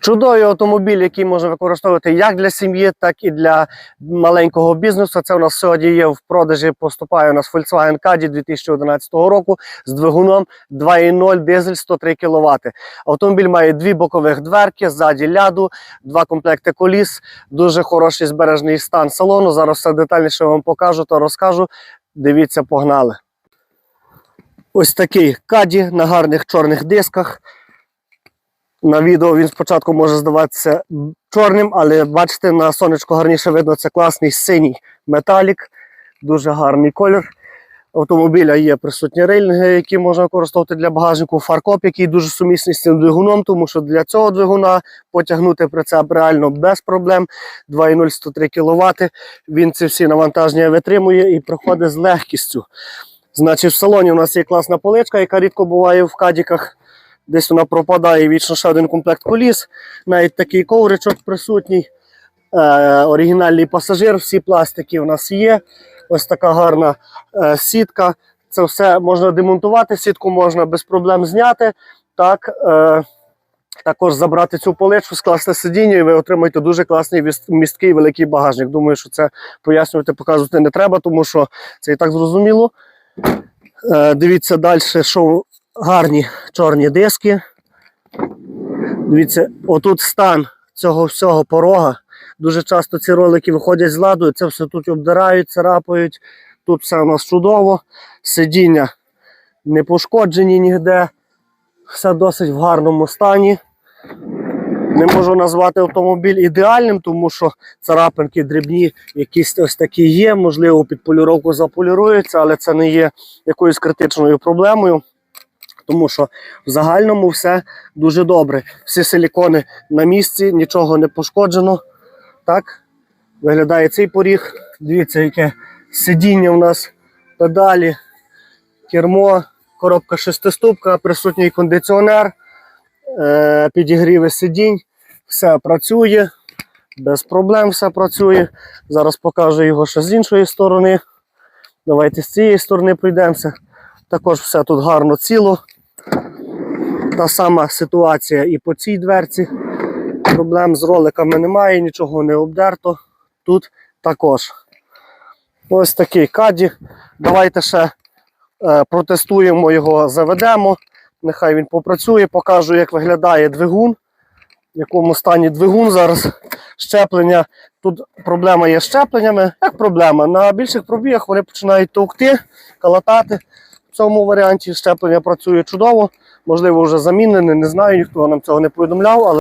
Чудовий автомобіль, який можна використовувати як для сім'ї, так і для маленького бізнесу. Це у нас сьогодні є в продажі. Поступає у нас Volkswagen Caddy 2011 року з двигуном 2.0 дизель 103 кВт. Автомобіль має дві бокових дверки, ззаді ляду, два комплекти коліс, дуже хороший збережний стан салону. Зараз все детальніше вам покажу та розкажу. Дивіться, погнали. Ось такий каді на гарних чорних дисках. На відео він спочатку може здаватися чорним, але бачите, на сонечку гарніше видно, це класний синій металік, дуже гарний колір. Автомобіля є присутні рейлінги, які можна використовувати для багажнику. Фаркоп, який дуже сумісний з цим двигуном, тому що для цього двигуна потягнути прицеп реально без проблем. 2,0 103 кВт. Він ці всі навантаження витримує і проходить з легкістю. Значить, в салоні у нас є класна поличка, яка рідко буває в кадіках. Десь вона пропадає вічно ще один комплект коліс. Навіть такий ковричок присутній. Е, оригінальний пасажир, всі пластики у нас є. Ось така гарна е, сітка. Це все можна демонтувати, сітку можна без проблем зняти. Так, е, також забрати цю поличку, скласти сидіння, і ви отримаєте дуже класний місткий великий багажник. Думаю, що це пояснювати, показувати не треба, тому що це і так зрозуміло. Е, дивіться далі, що гарні чорні диски. Дивіться, отут стан цього всього порога. Дуже часто ці ролики виходять з ладу, це все тут обдирають, царапають. Тут все у нас чудово. Сидіння не пошкоджені ніде. Все досить в гарному стані. Не можу назвати автомобіль ідеальним, тому що царапинки дрібні, якісь ось такі є. Можливо, під поліровку заполіруються, але це не є якоюсь критичною проблемою. Тому що в загальному все дуже добре. Всі силікони на місці, нічого не пошкоджено. Так виглядає цей поріг. Дивіться, яке сидіння у нас, педалі, кермо, коробка шестиступка, присутній кондиціонер, е, підігріви сидінь. Все працює, без проблем все працює. Зараз покажу його ще з іншої сторони. Давайте з цієї сторони пройдемося. Також все тут гарно ціло. Та сама ситуація і по цій дверці. Проблем з роликами немає, нічого не обдерто. Тут також. Ось такий каді. Давайте ще е, протестуємо його, заведемо. Нехай він попрацює, покажу, як виглядає двигун, в якому стані двигун зараз. Щеплення. Тут проблема є з щепленнями. Як проблема? На більших пробігах вони починають товкти, калатати. Цьому варіанті щеплення працює чудово. Можливо, вже замінене, не знаю, ніхто нам цього не повідомляв, але